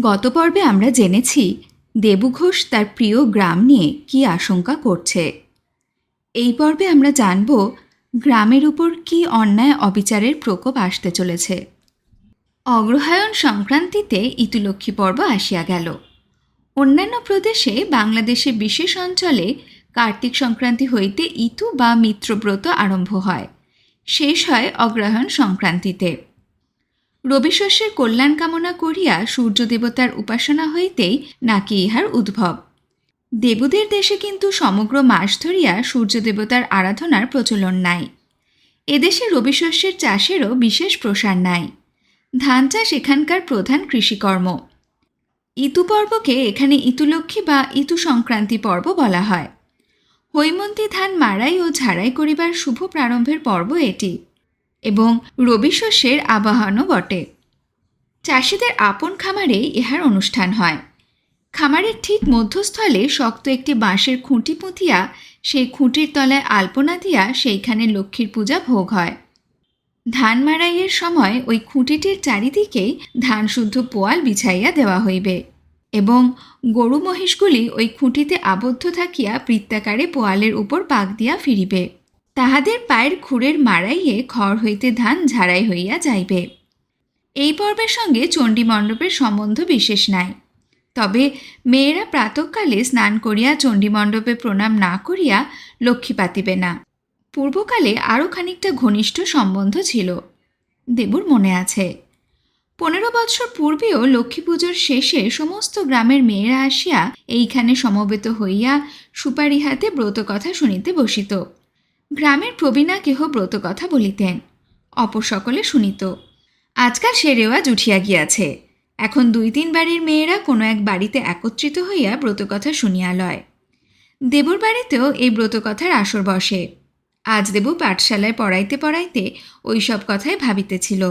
গত পর্বে আমরা জেনেছি দেবুঘোষ তার প্রিয় গ্রাম নিয়ে কী আশঙ্কা করছে। এই পর্বে আমরা জানব গ্রামের উপর কী অন্যায় অবিচারের প্রকোপ আসতে চলেছে। অগ্রহায়ণ সংক্রান্তিতে ইতুলক্ষ্মী পর্ব আসিয়া গেল। অন্যান্য প্রদেশে বাংলাদেশের বিশেষ অঞ্চলে কার্তিক সংক্রান্তি হইতে ইতু বা মিত্রব্রত আরম্ভ হয়। শেষ হয় অগ্রহায়ণ সংক্রান্তিতে। রবিশস্যের কল্যাণ কামনা করিয়া সূর্য দেবতার উপাসনা হইতেই নাকি ইহার উদ্ভব। দেবদের দেশে কিন্তু সমগ্র মাস ধরিয়া সূর্য দেবতার আরাধনার প্রচলন নাই। এদেশে রবিশস্যের চাষেরও বিশেষ প্রসার নাই। ধান চাষ এখানকার প্রধান কৃষিকর্ম। ইতু পর্বকে এখানে ইতুলক্ষ্মী বা ইতু সংক্রান্তি পর্ব বলা হয়। হৈমন্তী ধান মারাই ও ঝাড়াই করিবার শুভ প্রারম্ভের পর্ব এটি। এবং রবি শস্যের আবাহনও বটে। চাষিদের আপন খামারেই ইহার অনুষ্ঠান হয়। খামারের ঠিক মধ্যস্থলে শক্ত একটি বাঁশের খুঁটি পুঁতিয়া, সেই খুঁটির তলায় আলপনা দিয়া সেইখানে লক্ষ্মীর পূজা ভোগ হয়। ধান মাড়াইয়ের সময় ওই খুঁটিটির চারিদিকে ধান শুদ্ধ পোয়াল বিছাইয়া দেওয়া হইবে এবং গরু মহিষগুলি ওই খুঁটিতে আবদ্ধ থাকিয়া বৃত্তাকারে পোয়ালের উপর পাক দিয়া ফিরিবে। তাহাদের পায়ের খুঁড়ের মারাইয়ে খড় হইতে ধান ঝাড়াই হইয়া যাইবে। এই পর্বের সঙ্গে চণ্ডী মণ্ডপের সম্বন্ধ বিশেষ নাই। তবে মেয়েরা প্রাতকালে স্নান করিয়া চণ্ডী মণ্ডপে প্রণাম না করিয়া লক্ষ্মী পাতিবে না। পূর্বকালে আরও খানিকটা ঘনিষ্ঠ সম্বন্ধ ছিল। দেবুর মনে আছে। পনেরো বৎসর পূর্বেও লক্ষ্মী পুজোর শেষে সমস্ত গ্রামের মেয়েরা আসিয়া এইখানে সমবেত হইয়া সুপারি হাতে ব্রত কথা শুনিতে বসিত। গ্রামের প্রবীণা কেহ ব্রত কথা বলিতেন। অপর সকলে শুনিত, আজকাল সে রেওয়াজ উঠিয়া গিয়াছে। এখন দুই তিন বাড়ির মেয়েরা কোনো এক বাড়িতে একত্রিত হইয়া ব্রতকথা শুনিয়া লয়। দেবুর বাড়িতেও এই ব্রতকথার আসর বসে। আজ দেবু পাঠশালায় পড়াইতে পড়াইতে ওই সব কথাই ভাবিতেছিল।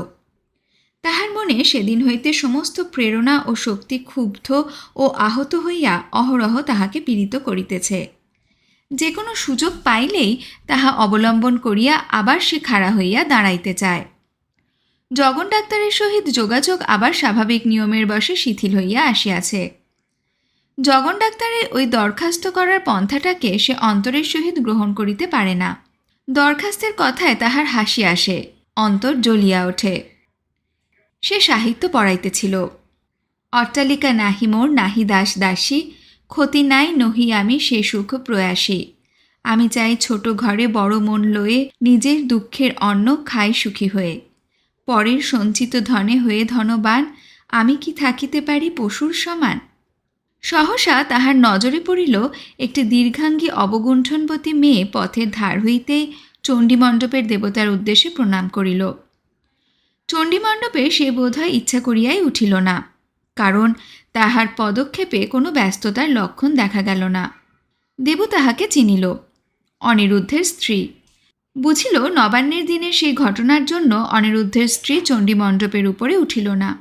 তাহার মনে সেদিন হইতে সমস্ত প্রেরণা ও শক্তি ক্ষুব্ধ ও আহত হইয়া অহরহ তাহাকে পীড়িত করিতেছে। যে কোনো সুযোগ পাইলেই তাহা অবলম্বন করিয়া আবার সে খাড়া হইয়া দাঁড়াইতে চায়। জগন ডাক্তারের সহিত যোগাযোগ আবার স্বাভাবিক নিয়মের বশে শিথিল হইয়া আসিয়াছে। জগন ডাক্তারের ওই দরখাস্ত করার পন্থাটাকে সে অন্তরের সহিত গ্রহণ করিতে পারে না। দরখাস্তের কথায় তাহার হাসি আসে, অন্তর জ্বলিয়া ওঠে। সে সাহিত্য পড়াইতেছিল। অট্টালিকা নাহি মোর, নাহি দাস দাসী ক্ষতি নাই নহি আমি সে সুখ প্রয়াসী। আমি চাই ছোট ঘরে বড় মন লয়ে নিজের দুঃখের অন্ন খাই সুখী হয়ে। পরের সঞ্চিত ধনে হয়ে ধনবান, আমি কি থাকিতে পারি পশুর সমান? সহসা তাহার নজরে পড়িল একটি দীর্ঘাঙ্গী অবগুণ্ঠনবতী মেয়ে পথের ধার হইতে চণ্ডীমণ্ডপের দেবতার উদ্দেশ্যে প্রণাম করিল। চণ্ডীমণ্ডপে সে বোধহয় ইচ্ছা করিয়াই উঠিল না। কারণ তাহার পদক্ষেপে কোনো ব্যস্ততার লক্ষণ দেখা গেল না। দেবু তাহাকে চিনিল। অনিরুদ্ধের স্ত্রী। বুঝিল নবান্নের দিনের সেই ঘটনার জন্য অনিরুদ্ধের স্ত্রী চণ্ডীমণ্ডপের উপরে উঠিল না।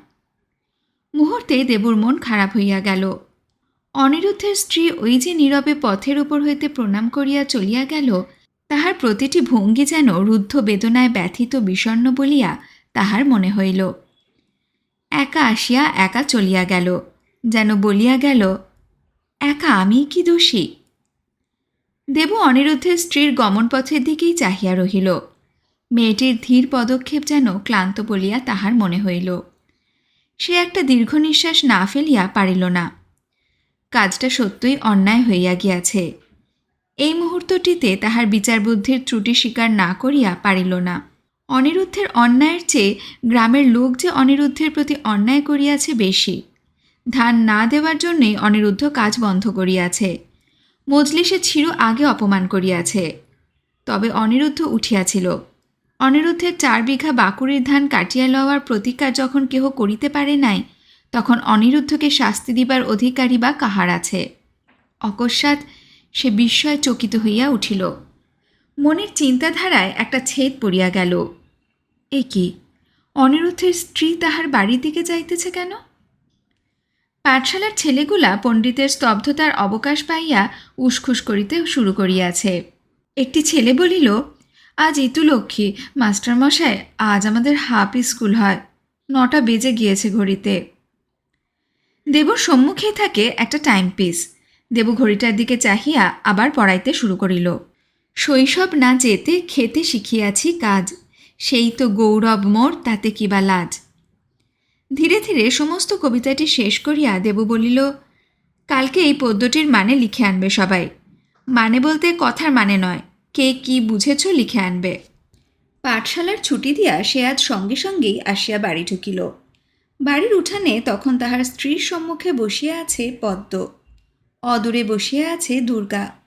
মুহূর্তে দেবুর মন খারাপ হইয়া গেল। অনিরুদ্ধের স্ত্রী ওই যে নীরবে পথের উপর হইতে প্রণাম করিয়া চলিয়া গেল, তাহার প্রতিটি ভঙ্গি যেন রুদ্ধ বেদনায় ব্যথিত বিষণ্ণ বলিয়া তাহার মনে হইল। একা আসিয়া একা চলিয়া গেল। যেন বলিয়া গেল, একা আমি কি দোষী? দেব অনিরুদ্ধের স্ত্রীর গমনপথের দিকেই চাহিয়া রহিল। মেয়েটির ধীর পদক্ষেপ যেন ক্লান্ত বলিয়া তাহার মনে হইল। সে একটা দীর্ঘ নিঃশ্বাস না ফেলিয়া পারিল না। কাজটা সত্যই অন্যায় হইয়া গিয়াছে। এই মুহূর্তটিতে তাহার বিচার বুদ্ধির ত্রুটি স্বীকার না করিয়া পারিল না। অনিরুদ্ধের অন্যায়ের চেয়ে গ্রামের লোক যে অনিরুদ্ধের প্রতি অন্যায় করিয়াছে বেশি। ধান না দেওয়ার জন্যেই অনিরুদ্ধ কাজ বন্ধ করিয়াছে। মজলিসে ছিরু আগে অপমান করিয়াছে। তবে অনিরুদ্ধ উঠিয়াছিল। অনিরুদ্ধের চার বিঘা বাকুড়ির ধান কাটিয়া লওয়ার প্রতিকার যখন কেহ করিতে পারে নাই, তখন অনিরুদ্ধকে শাস্তি দিবার অধিকারী বা কাহার আছে? অকস্মাৎ সে বিস্ময় চকিত হইয়া উঠিল। মনের চিন্তাধারায় একটা ছেদ পড়িয়া গেল। এ কি? অনিরুদ্ধের স্ত্রী তাহার বাড়ির দিকে যাইতেছে কেন? পাঠশালার ছেলেগুলা পণ্ডিতের স্তব্ধতার অবকাশ পাইয়া উসখুস করিতে শুরু করিয়াছে। একটি ছেলে বলিল, আজ ইতুলক্ষ্মী, মাস্টারমশাই, আজ আমাদের হাফ স্কুল হয়। নটা বেজে গিয়েছে ঘড়িতে। দেবুর সম্মুখেই থাকে একটা টাইম পিস দেবু ঘড়িটার দিকে চাহিয়া আবার পড়াইতে শুরু করিল। শৈশব না যেতে খেতে শিখিয়াছি কাজ। সেই তো গৌরব মোর, তাতে কিবা লাজ? ধীরে ধীরে সমস্ত কবিতাটি শেষ করিয়া দেবু বলিল, কালকে এই পদ্যটির মানে লিখে আনবে সবাই। মানে বলতে কথার মানে নয়, কে কি বুঝেছ লিখে আনবে। পাঠশালার ছুটি দিয়া সে আজ সঙ্গে সঙ্গেই আসিয়া বাড়ি ঢুকিল। বাড়ির উঠানে তখন তাহার স্ত্রীর সম্মুখে বসিয়া আছে পদ্ম। অদূরে বসিয়া আছে দুর্গা।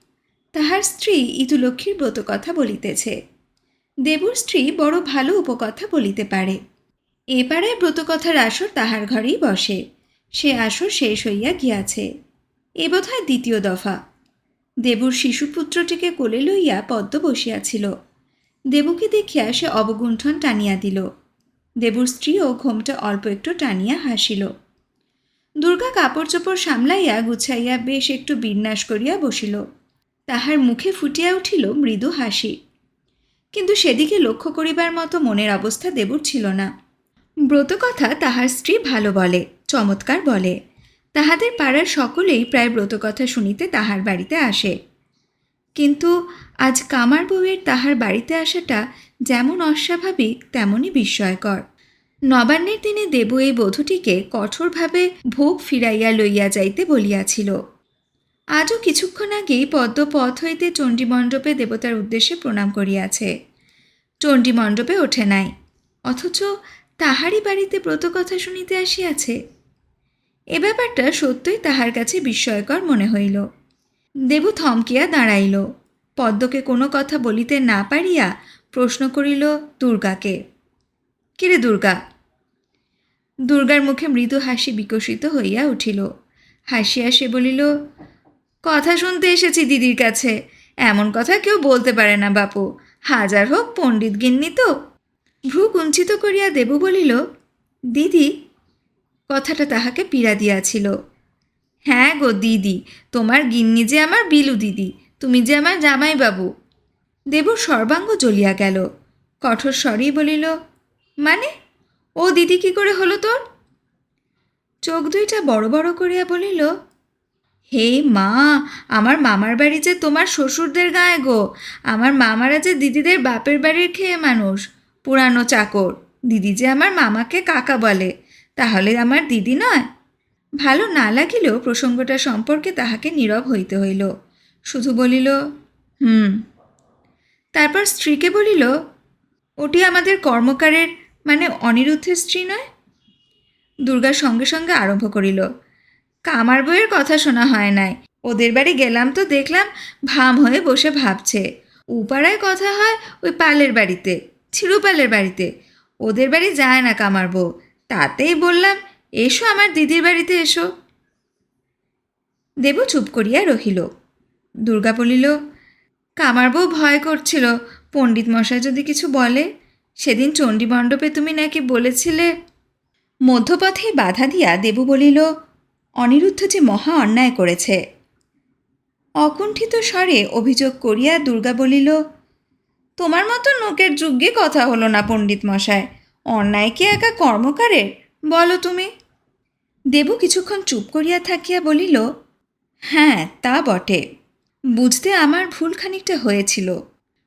তাহার স্ত্রী ইতুলক্ষ্মীর ব্রত কথা বলিতেছে। দেবুর স্ত্রী বড় ভালো উপকথা বলিতে পারে। এ পাড়ায় ব্রতকথার আসর তাহার ঘরেই বসে। সে আসর শেষ হইয়া গিয়াছে। এ বোধহয় দ্বিতীয় দফা। দেবুর শিশুপুত্রটিকে কোলে লইয়া পদ্ম বসিয়াছিল। দেবুকে দেখিয়া সে অবগুণ্ঠন টানিয়া দিল। দেবুর স্ত্রীও ঘোমটা অল্প একটু টানিয়া হাসিল। দুর্গা কাপড় চোপড় সামলাইয়া গুছাইয়া বেশ একটু বিন্যাস করিয়া বসিল। তাহার মুখে ফুটিয়া উঠিল মৃদু হাসি। কিন্তু সেদিকে লক্ষ্য করিবার মতো মনের অবস্থা দেবুর ছিল না। ব্রত কথা তাহার স্ত্রী ভালো বলে, চমৎকার বলে। তাহাদের পাড়ার সকলেই প্রায় ব্রতকথা শুনিতে তাহার বাড়িতে আসে। কিন্তু আজ কামার বউয়ের তাহার বাড়িতে আসাটা যেমন অস্বাভাবিক, তেমনই বিস্ময়কর। নবান্নের দিনে দেবু এই বধূটিকে কঠোরভাবে ভোগ ফিরাইয়া লইয়া যাইতে বলিয়াছিল। আজও কিছুক্ষণ আগেই পদ্ম পথ হইতে চণ্ডীমণ্ডপে দেবতার উদ্দেশ্যে প্রণাম করিয়াছে। চণ্ডীমণ্ডপে ওঠে নাই, অথচ তাহারই বাড়িতে ব্রতকথা শুনিতে আসিয়াছে। এ ব্যাপারটা সত্যই তাহার কাছে বিস্ময়কর মনে হইল। দেবু থমকিয়া দাঁড়াইল। পদ্মকে কোনো কথা বলিতে না পারিয়া প্রশ্ন করিল, দুর্গাকে? কিরে দুর্গা? দুর্গার মুখে মৃদু হাসি বিকশিত হইয়া উঠিল। হাসিয়া সে বলিল কথা শুনতে এসেছি দিদির কাছে। এমন কথা কেউ বলতে পারে না, বাপু। হাজার হোক পণ্ডিত গিন্নি তো। ভ্রু কুঞ্চিত করিয়া দেবু বলিল, দিদি। কথাটা তাহাকে পীড়া দিয়াছিল। হ্যাঁ গো দিদি, তোমার গিন্নি যে আমার বিলু দিদি, তুমি যে আমার জামাইবাবু। দেবুর সর্বাঙ্গ জ্বলিয়া গেল। কঠোর স্বরেই বলিল মানে? ও দিদি কি করে হলো তোর? চোখ দুইটা বড় বড় করিয়া বলিল হে মা, আমার মামার বাড়ি যে তোমার শ্বশুরদের গায়ে গো। আমার মামারা যে দিদিদের বাপের বাড়ির খেয়ে মানুষ। পুরানো চাকর, দিদি যে আমার মামাকে কাকা বলে। তাহলে আমার দিদি নয়? ভালো না লাগিলেও প্রসঙ্গটা সম্পর্কে তাহাকে নীরব হইতে হইল। শুধু বলিল, হুম। তারপর স্ত্রীকে বলিল, ওটি আমাদের কর্মকারের মানে অনিরুদ্ধের স্ত্রী নয়? দুর্গা সঙ্গে সঙ্গে আরম্ভ করিল কামার বইয়ের কথা শোনা হয় নাই। ওদের বাড়ি গেলাম তো দেখলাম ভাম হয়ে বসে ভাবছে। উপাড়ায় কথা হয় ওই পালের বাড়িতে, ছিরুপালের বাড়িতে। ওদের বাড়ি যায় না কামার বউ। তাতেই বললাম, এসো আমার দিদির বাড়িতে এসো। দেবু চুপ করিয়া রহিল। দুর্গা বলিল, কামার বউ ভয় করছিল, পণ্ডিত মশাই যদি কিছু বলে? সেদিন চণ্ডী মণ্ডপে তুমি নাকি বলেছিলে? মধ্যপথেই বাধা দিয়া দেবু বলিল অনিরুদ্ধ যে মহা অন্যায় করেছে। অকুণ্ঠিত স্বরে অভিযোগ করিয়া দুর্গা বলিল, তোমার মতো নোকের যুগে কথা হলো না পণ্ডিত মশায় অন্যায় কি একা কর্মকারের? বলো তুমি। দেবু কিছুক্ষণ চুপ করিয়া থাকিয়া বলিল হ্যাঁ তা বটে। বুঝতে আমার ভুল খানিকটা হয়েছিল।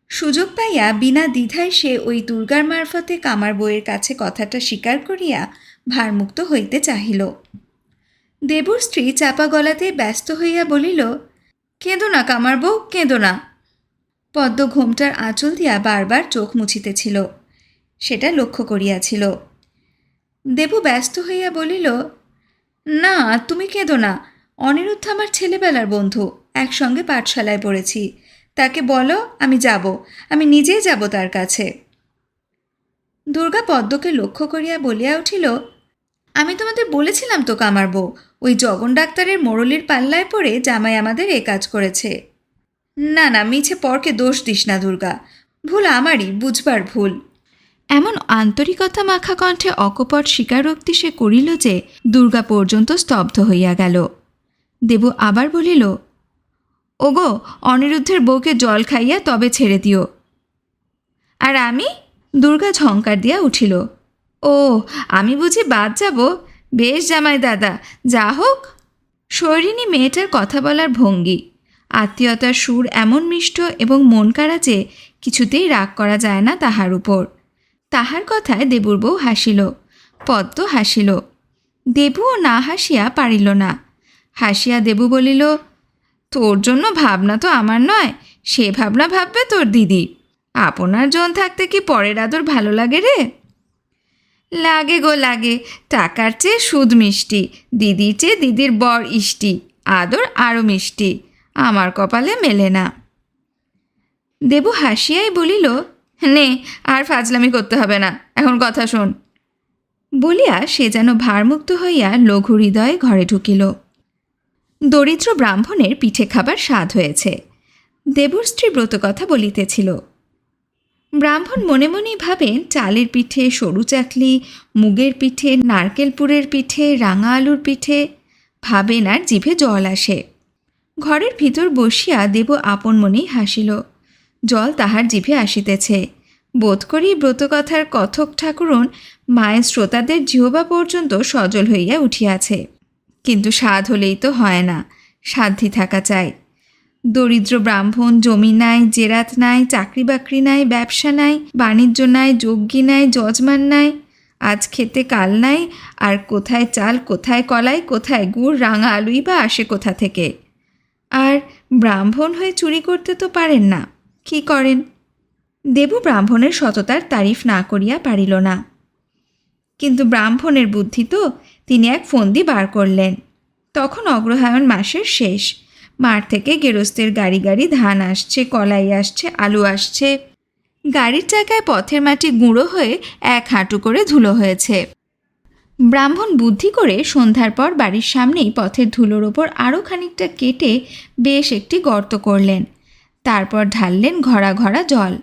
সুযোগ পাইয়া বিনা দ্বিধায় সে ওই দুর্গার মারফতে কামার বইয়ের কাছে কথাটা স্বীকার করিয়া ভারমুক্ত হইতে চাহিল। দেবুর স্ত্রী চাপা গলাতে ব্যস্ত হইয়া বলিল, কেঁদো না কামার বউ, কেঁদো না। পদ্ম ঘোমটার আঁচল দিয়া বারবার চোখ মুছিতেছিল, সেটা লক্ষ্য করিয়াছিল। দেবু ব্যস্ত হইয়া বলিল, না, তুমি কেঁদো না। অনিরুদ্ধ আমার ছেলেবেলার বন্ধু, একসঙ্গে পাঠশালায় পড়েছি। তাকে বলো, আমি যাব। আমি নিজেই যাব তার কাছে। দুর্গা পদ্মকে লক্ষ্য করিয়া বলিয়া উঠিল, আমি তোমাদের বলেছিলাম তো কামার বউ ওই জগন ডাক্তারের মোড়লির পাল্লায় পড়ে জামাই আমাদের এ কাজ করেছে। না না, মিছে পরকে দোষ দিস না, দুর্গা। ভুল আমারই, বুঝবার ভুল। এমন আন্তরিকতা মাখা কণ্ঠে অকপট স্বীকারোক্তি সে করিল যে দুর্গা পর্যন্ত স্তব্ধ হইয়া গেল। দেবু আবার বলিল, ওগো, অনিরুদ্ধের বউকে জল খাইয়া তবে ছেড়ে দিও। আর আমি? দুর্গা ঝঙ্কার দিয়া উঠিল, ও, আমি বুঝি বাদ যাব? বেশ জামাই দাদা, যা হোক। শৈরিনী মেয়েটার কথা বলার ভঙ্গি। আত্মীয়তার সুর এমন মিষ্ট এবং মন কাড়া যে কিছুতেই রাগ করা যায় না তাহার উপর। তাহার কথায় দেবুর বউ হাসিল, পদ্ম হাসিল। দেবুও না হাসিয়া পারিল না। হাসিয়া দেবু বলিল, তোর জন্য ভাবনা তো আমার নয়, সে ভাবনা ভাববে তোর দিদি। আপনার জন থাকতে কি পরের আদর ভালো লাগে রে? লাগে গো লাগে। টাকার চেয়ে সুদ মিষ্টি, দিদির চেয়ে দিদির বর ইষ্টি, আদর আরও মিষ্টি। আমার কপালে মেলে না। দেবু হাসিয়াই বলিল, নে, আর ফাজলামি করতে হবে না, এখন কথা শোন। বলিয়া সে যেন ভারমুক্ত হইয়া লঘু হৃদয়ে ঘরে ঢুকিল। দরিদ্র ব্রাহ্মণের পিঠে খাবার স্বাদ হয়েছে। দেবুর স্ত্রী ব্রত কথা বলিতেছিল ব্রাহ্মণ মনে মনেই ভাবেন চালের পিঠে সরু চাকলি মুগের পিঠে, নারকেল পুরের পিঠে, রাঙা আলুর পিঠে। ভাবেন আর জিভে জল আসে। ঘরের ভিতর বসিয়া দেব আপন মনেই হাসিল। জল তাহার জিভে আসিতেছে। বোধ করি ব্রতকথার কথক ঠাকুরন মায়ের শ্রোতাদের জিহবা পর্যন্ত সজল হইয়া উঠিয়াছে। কিন্তু স্বাদ হলেই তো হয় না, সাধ্যি থাকা চাই। দরিদ্র ব্রাহ্মণ, জমি নাই, জেরাত নাই, চাকরি বাকরি নাই, ব্যবসা নাই, বাণিজ্য নাই, যজ্ঞী নাই, যজমান নাই, আজ খেতে কাল নাই, আর কোথায় চাল, কোথায় কলাই, কোথায় গুড়, রাঙা আলুই বা আসে কোথা থেকে? আর ব্রাহ্মণ হয়ে চুরি করতে তো পারেন না, কি করেন? দেবু ব্রাহ্মণের সততার তারিফ না করিয়া পারিল না। কিন্তু ব্রাহ্মণের বুদ্ধি তো তিনি এক ফন্দি বার করলেন। তখন অগ্রহায়ণ মাসের শেষ। মাঠ থেকে গেরস্তের গাড়ি গাড়ি ধান আসছে, কলাই আসছে, আলু আসছে। গাড়ির চাকায় পথের মাটি গুঁড়ো হয়ে এক হাঁটু করে ধুলো হয়েছে। ব্রাহ্মণ বুদ্ধি করে সন্ধ্যার পর বাড়ির সামনেই পথের ধুলোর ওপর আরও খানিকটা কেটে বেশ একটি গর্ত করলেন। তারপর ঢাললেন ঘরা ঘরা জল।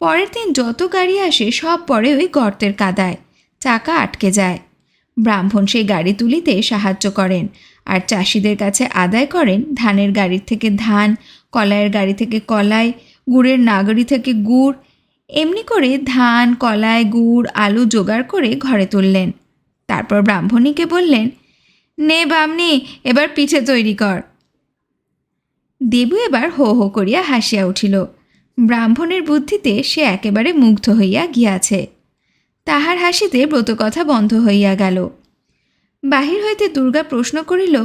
পরের দিন যত গাড়ি আসে, সব পরে ওই গর্তের কাদায়, চাকা আটকে যায়। ব্রাহ্মণ সেই গাড়ি তুলিতে সাহায্য করেন। আর চাষিদের কাছে আদায় করেন ধানের গাড়ির থেকে ধান, কলাইয়ের গাড়ি থেকে কলাই, গুড়ের নাগরি থেকে গুড়। এমনি করে ধান, কলাই, গুড়, আলু জোগাড় করে ঘরে তুললেন। তারপর ব্রাহ্মণীকে বললেন, নে বামনি, এবার পিঠে তৈরি কর। দেবু এবার হো হো করিয়া হাসিয়া উঠিল। ব্রাহ্মণের বুদ্ধিতে সে একেবারে মুগ্ধ হইয়া গিয়াছে। তাহার হাসিতে ব্রতকথা বন্ধ হইয়া গেল। বাহির হইতে দুর্গা প্রশ্ন করিল,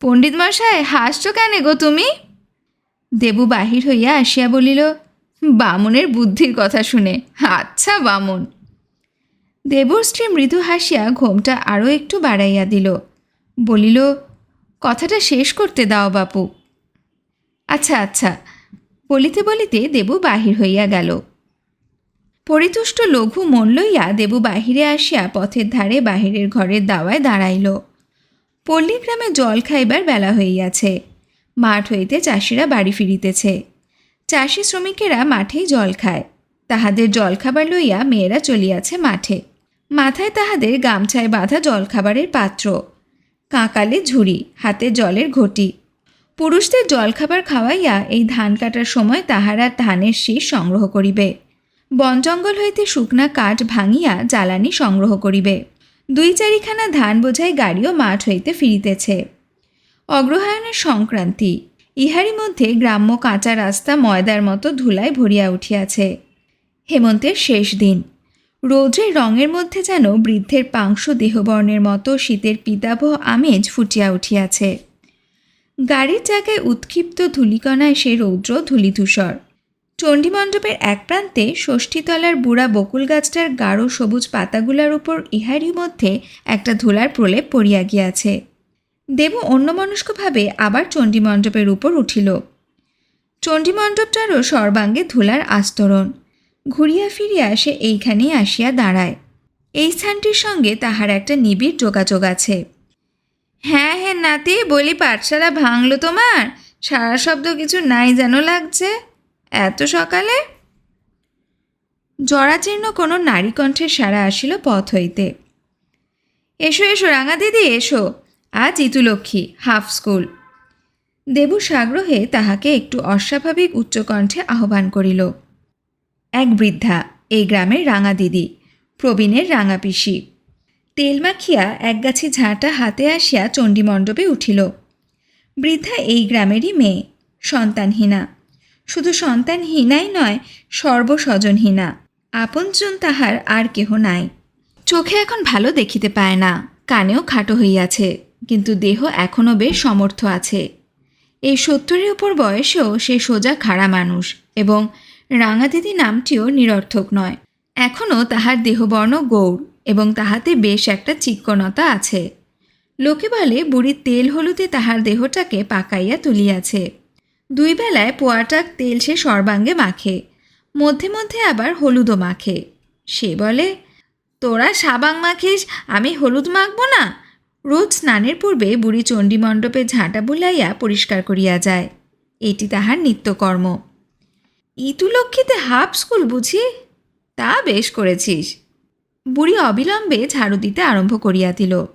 পণ্ডিত মশাই হাসছ কেন গো তুমি? দেবু বাহির হইয়া আসিয়া বলিল, বামুনের বুদ্ধির কথা শুনে আচ্ছা বামুন। দেবুর স্ত্রী মৃদু হাসিয়া ঘোমটা আরও একটু বাড়াইয়া দিল, বলিল, কথাটা শেষ করতে দাও বাপু। আচ্ছা আচ্ছা। বলিতে বলিতে দেবু বাহির হইয়া গেল। পরিতুষ্ট লঘু মন লইয়া দেবু বাহিরে আসিয়া পথের ধারে বাহিরের ঘরের দাওয়ায় দাঁড়াইল। পল্লীগ্রামে জল খাইবার বেলা হইয়াছে। মাঠ হইতে চাষিরা বাড়ি ফিরিতেছে। চাষি শ্রমিকেরা মাঠেই জল খায়। তাহাদের জলখাবার লইয়া মেয়েরা চলিয়াছে মাঠে। মাথায় তাহাদের গামছায় বাঁধা জলখাবারের পাত্র। কাঁকালে ঝুড়ি হাতে জলের ঘটি। পুরুষদের জলখাবার খাওয়াইয়া এই ধান কাটার সময় তাহারা ধানের শীষ সংগ্রহ করিবে। বন জঙ্গল হইতে শুকনা কাঠ ভাঙিয়া জ্বালানি সংগ্রহ করিবে। দুই চারিখানা ধান বোঝাই গাড়িও মাঠ হইতে ফিরিতেছে। অগ্রহায়ণের সংক্রান্তি। ইহারই মধ্যে গ্রাম্য কাঁচা রাস্তা ময়দার মতো ধুলায় ভরিয়া উঠিয়াছে। হেমন্তের শেষ দিন। রৌদ্রের রঙের মধ্যে যেন বৃদ্ধের পাংশু দেহবর্ণের মতো শীতের পিতাবহ আমেজ ফুটিয়া উঠিয়াছে। গাড়ির জায়গায় উৎক্ষিপ্ত ধূলিকণায় সে রৌদ্র ধূলিধূসর। চণ্ডীমণ্ডপের এক প্রান্তে ষষ্ঠীতলার বুড়া বকুল গাছটার গাঢ় সবুজ পাতাগুলার উপর ইহারই মধ্যে একটা ধুলার প্রলেপ পড়িয়া গিয়াছে। দেব অন্যমনস্কভাবে আবার চণ্ডীমণ্ডপের উপর উঠিল। চণ্ডীমণ্ডপটারও সর্বাঙ্গে ধুলার আস্তরণ। ঘুরিয়া ফিরিয়া সে এইখানেই আসিয়া দাঁড়ায়। এই স্থানটির সঙ্গে তাহার একটা নিবিড় যোগাযোগ আছে। হ্যাঁ হ্যাঁ নাতি, বলি পাঠশালা ভাঙলো তোমার? সারা শব্দ কিছু নাই যেন লাগছে? এত সকালে? জরাজীর্ণ কোনো নারী কণ্ঠের সারা আসিল পথ হইতে। এসো এসো, রাঙা দিদি, এসো। আজ ইতুলক্ষ্মী, হাফ স্কুল। দেবু সাগ্রহে তাহাকে একটু অস্বাভাবিক উচ্চকণ্ঠে আহ্বান করিল। এক বৃদ্ধা, এই গ্রামের রাঙা দিদি, প্রবীণের রাঙা পিসি। তেল মাখিয়া এক গাছি ঝাঁটা হাতে আসিয়া চণ্ডীমণ্ডপে উঠিল। বৃদ্ধা এই গ্রামেরই মেয়ে, সন্তানহীনা। শুধু সন্তানহীনাই নয়, সর্বস্বজনহীনা। আপনজন তাহার আর কেহ নাই। চোখে এখন ভালো দেখিতে পায় না, কানেও খাটো হইয়াছে, কিন্তু দেহ এখনও বেশ সমর্থ আছে। এই সত্তরের উপর বয়সেও সে সোজা খাড়া মানুষ এবং রাঙাদিদি নামটিও নিরর্থক নয়। এখনও তাহার দেহবর্ণ গৌর এবং তাহাতে বেশ একটা চিক্কণতা আছে। লোকে বলে, বুড়ির তেল হলুদে তাহার দেহটাকে পাকাইয়া তুলিয়াছে। দুই বেলায় পোয়াটাক তেল সে সর্বাঙ্গে মাখে, মধ্যে মধ্যে আবার হলুদও মাখে। সে বলে, তোরা সাবাং মাখিস, আমি হলুদ মাখবো না? রোজ স্নানের পূর্বে বুড়ি চণ্ডীমণ্ডপে ঝাঁটা বুলাইয়া পরিষ্কার করিয়া যায়। এটি তাহার নিত্যকর্ম। ইতুলক্ষীতে হাফ স্কুল বুঝি? তা বেশ করেছিস। বুড়ি অবিলম্বে ঝাড়ু দিতে আরম্ভ করিয়া দিল।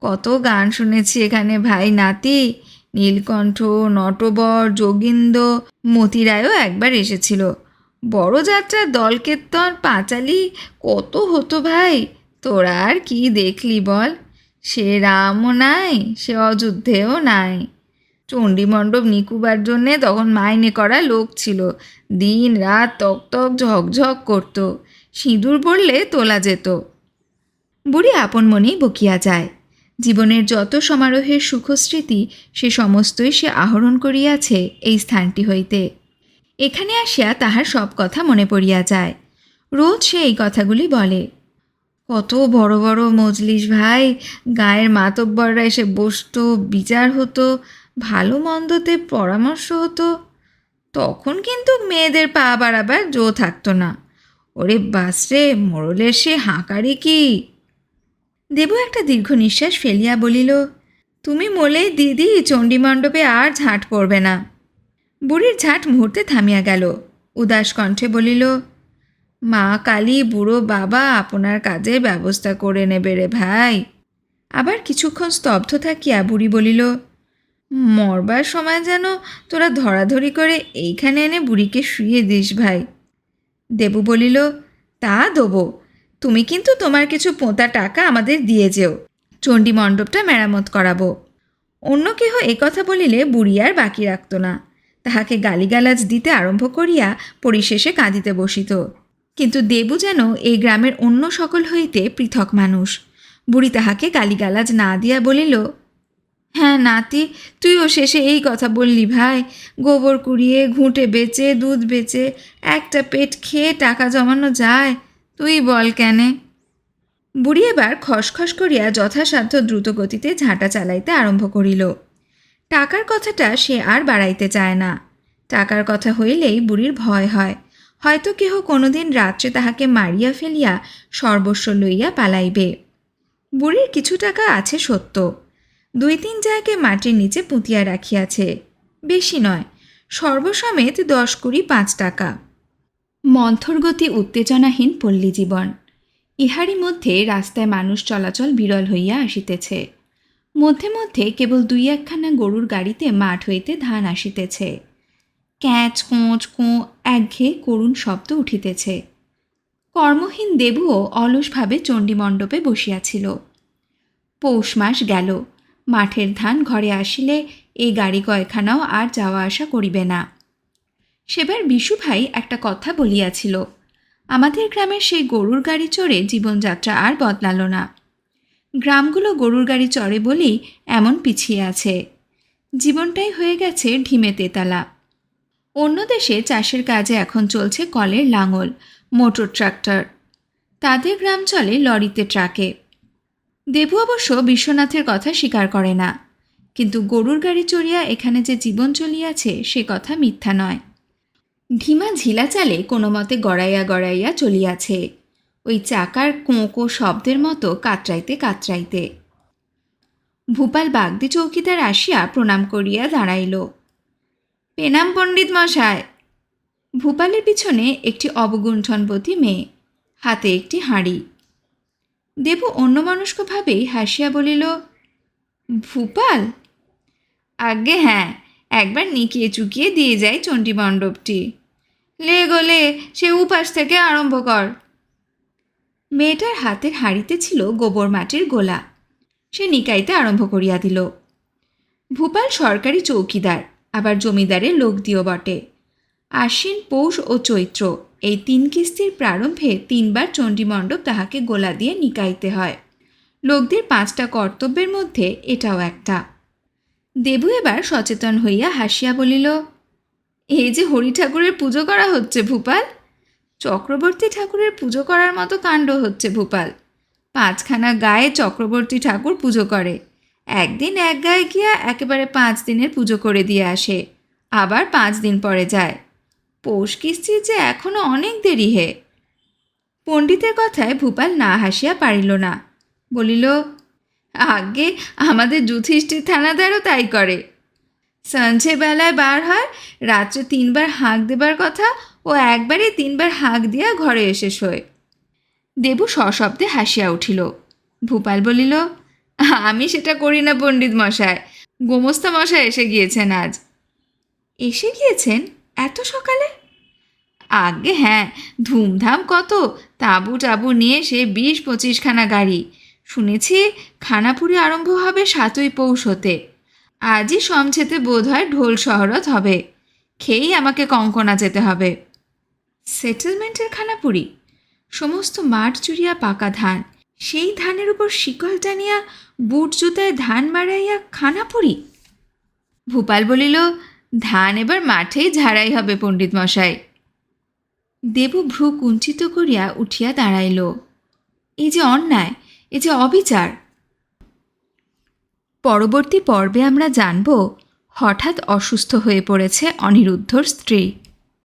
কত গান শুনেছি এখানে ভাই নাতি নীলকণ্ঠ, নটবর, যোগিন্দ, মতিরায়ও একবার এসেছিল। বড় যাত্রার দলকেতন পাঁচালি, কত হতো ভাই, তোরা আর কি দেখলি বল? সে রামও নাই, সে অযোধ্যেও নাই। চণ্ডীমণ্ডপ নিকুবার জন্যে তখন মাইনে করা লোক ছিল। দিন রাত তক ঝকঝক করত। সিঁদুর পড়লে তোলা যেত। বুড়ি আপন মনেই বকিয়া যায়। জীবনের যত সমারোহের সুখস্মৃতি, সে সমস্তই সে আহরণ করিয়াছে এই স্থানটি হইতে। এখানে আসিয়া তাহার সব কথা মনে পড়িয়া যায়। রোজ সে এই কথাগুলি বলে। কত বড় বড় মজলিস ভাই, গায়ের মাতব্বররা এসে বসত, বিচার হতো, ভালো মন্দতে পরামর্শ হতো। তখন কিন্তু মেয়েদের পা বাড়াবার জো থাকতো না। ওরে বাসরে মোড়লের সে হাঁকারি কি? দেবু একটা দীর্ঘ নিঃশ্বাস ফেলিয়া বলিল, তুমি মোলে দিদি চণ্ডীমণ্ডপে আর ঝাঁট পড়বে না। বুড়ির ঝাঁট মুহূর্তে থামিয়া গেল। উদাস কণ্ঠে বলিল, মা, কালী, বুড়ো, বাবা, আপনার কাজে ব্যবস্থা করে নেবে রে ভাই। আবার কিছুক্ষণ স্তব্ধ থাকিয়া বুড়ি বলিল, মরবার সময় যেন তোরা ধরাধরি করে এইখানে এনে বুড়িকে শুয়ে দিস ভাই। দেবু বলিল, তা দেবো তুমি কিন্তু তোমার কিছু পোঁতা টাকা আমাদের দিয়ে যেও। চণ্ডী মণ্ডপটা মেরামত করাবো। অন্য কেহ কথা বলিলে বুড়ি আর বাকি রাখত না। তাহাকে গালিগালাজ দিতে আরম্ভ করিয়া পরিশেষে কাঁদিতে বসিত। কিন্তু দেবু যেন এই গ্রামের অন্য সকল হইতে পৃথক মানুষ। বুড়ি তাহাকে গালিগালাজ না দিয়া বলিল হ্যাঁ নাতি, তুইও শেষে এই কথা বললি ভাই। গোবর কুড়িয়ে, ঘুঁটে বেচে, দুধ বেচে, একটা পেট খেয়ে টাকা জমানো যায়। তুই বল কেনে। বুড়ি এবার খসখস করিয়া যথাসাধ্য দ্রুতগতিতে ঝাঁটা চালাইতে আরম্ভ করিল। টাকার কথাটা সে আর বাড়াইতে চায় না। টাকার কথা হইলেই বুড়ির ভয় হয়। হয়তো কেহ কোনোদিন রাত্রে তাহাকে মারিয়া ফেলিয়া সর্বস্ব লইয়া পালাইবে। বুড়ির কিছু টাকা আছে সত্য। দুই তিন জায়গায় মাটির নিচে পুঁতিয়া রাখিয়াছে। বেশি নয়, সর্বসমেত দশ কুড়ি পাঁচ টাকা। মন্থরগতি উত্তেজনাহীন পল্লী জীবন। ইহারই মধ্যে রাস্তায় মানুষ চলাচল বিরল হইয়া আসিতেছে। মধ্যে মধ্যে কেবল দুই একখানা গরুর গাড়িতে মাঠ হইতে ধান আসিতেছে। ক্যাঁচ, কোঁচ, কোঁ একঘেয়ে করুণ শব্দ উঠিতেছে। কর্মহীন দেবুও অলসভাবে চণ্ডীমণ্ডপে বসিয়াছিল। পৌষ মাস গেল। মাঠের ধান ঘরে আসিলে এই গাড়ি কয়খানাও আর যাওয়া আসা করিবে না। সেবার বিশু ভাই একটা কথা বলিয়াছিল, আমাদের গ্রামের সেই গরুর গাড়ি চড়ে জীবনযাত্রা আর বদলালো না। গ্রামগুলো গরুর গাড়ি চড়ে বলেই এমন পিছিয়ে আছে। জীবনটাই হয়ে গেছে ঢিমে তেতালা। অন্য দেশে চাষের কাজে এখন চলছে কলের লাঙল, মোটর ট্রাক্টর। তাদের গ্রাম চলে লরিতে ট্রাকে। দেবু অবশ্য বিশ্বনাথের কথা স্বীকার করে না, কিন্তু গরুর গাড়ি চড়িয়া এখানে যে জীবন চলিয়াছে সে কথা মিথ্যা নয়। ঢিমা ঝিলা চালে কোনো মতে গড়াইয়া গড়াইয়া চলিয়াছে। ওই চাকার কোঁকো শব্দের মতো কাতরাইতে কাতরাইতে। ভূপাল বাগদি চৌকিদার আসিয়া প্রণাম করিয়া দাঁড়াইল। পেনাম পণ্ডিত মশায় ভূপালের পিছনে একটি অবগুণ্ঠনবতী মেয়ে, হাতে একটি হাঁড়ি। দেবু অন্যমনস্কভাবেই হাসিয়া বলিল, ভূপাল? আজ্ঞে হ্যাঁ একবার নিকিয়ে চুকিয়ে দিয়ে যায় চণ্ডী মণ্ডপটি লে গোলে সে উপাস থেকে আরম্ভ কর। মেয়েটার হাতের হাঁড়িতে ছিল গোবর মাটির গোলা। সে নিকাইতে আরম্ভ করিয়া দিল। ভূপাল সরকারি চৌকিদার, আবার জমিদারের লোক দিও বটে। আশ্বিন, পৌষ ও চৈত্র, এই তিন কিস্তির প্রারম্ভে তিনবার চণ্ডীমণ্ডপ তাহাকে গোলা দিয়ে নিকাইতে হয়। লোকদের পাঁচটা কর্তব্যের মধ্যে এটাও একটা। দেবু এবার সচেতন হইয়া হাসিয়া বলিল এই যে হরি ঠাকুরের পুজো করা হচ্ছে ভূপাল, চক্রবর্তী ঠাকুরের পুজো করার মতো কাণ্ড হচ্ছে ভূপাল। পাঁচখানা গায়ে চক্রবর্তী ঠাকুর পুজো করে। একদিন এক গায়ে গিয়া একেবারে পাঁচ দিনের পুজো করে দিয়ে আসে, আবার পাঁচ দিন পরে যায়। পৌষ কিস্তির যে এখনও অনেক দেরি হে। পণ্ডিতের কথায় ভূপাল না হাসিয়া পারিল না, বলিল, আগে আমাদের যুধিষ্ঠির থানাদারও তাই করে। সঞ্জে বেলায় বার হয়, রাত্রে তিনবার হাঁক দেবার কথা ও একবারই তিনবার হাঁক দিয়া ঘরে এসে শোয়। দেবু সশব্দে হাসিয়া উঠিল। ভূপাল বলিল, আমি সেটা করি না পণ্ডিত মশাই, গোমস্তা মশায় এসে গিয়েছেন আজ। এসে গিয়েছেন? এত সকালে? আগে হ্যাঁ ধুমধাম কত, তাঁবু টাবু নিয়ে সে বিশ পঁচিশখানা গাড়ি। শুনেছি, খানাপুরি আরম্ভ হবে সাতই পৌষ হতে। আজই সমছেতে বোধ হয় ঢোল শহরত হবে। খেয়েই আমাকে কঙ্কনা যেতে হবে। সেটেলমেন্টের খানাপুরি, সমস্ত মাঠ জুড়িয়া পাকা ধান, সেই ধানের উপর শিকল টানিয়া বুট জুতায় ধান মারাইয়া খানাপুরি? ভূপাল বলিল, ধান এবার মাঠেই ঝাড়াই হবে পণ্ডিত মশাই। দেবু ভ্রু কুঞ্চিত করিয়া উঠিয়া দাঁড়াইল। এই যে অন্যায়, এই যে অবিচার পরবর্তী পর্বে আমরা জানব হঠাৎ অসুস্থ হয়ে পড়েছে অনিরুদ্ধর স্ত্রী।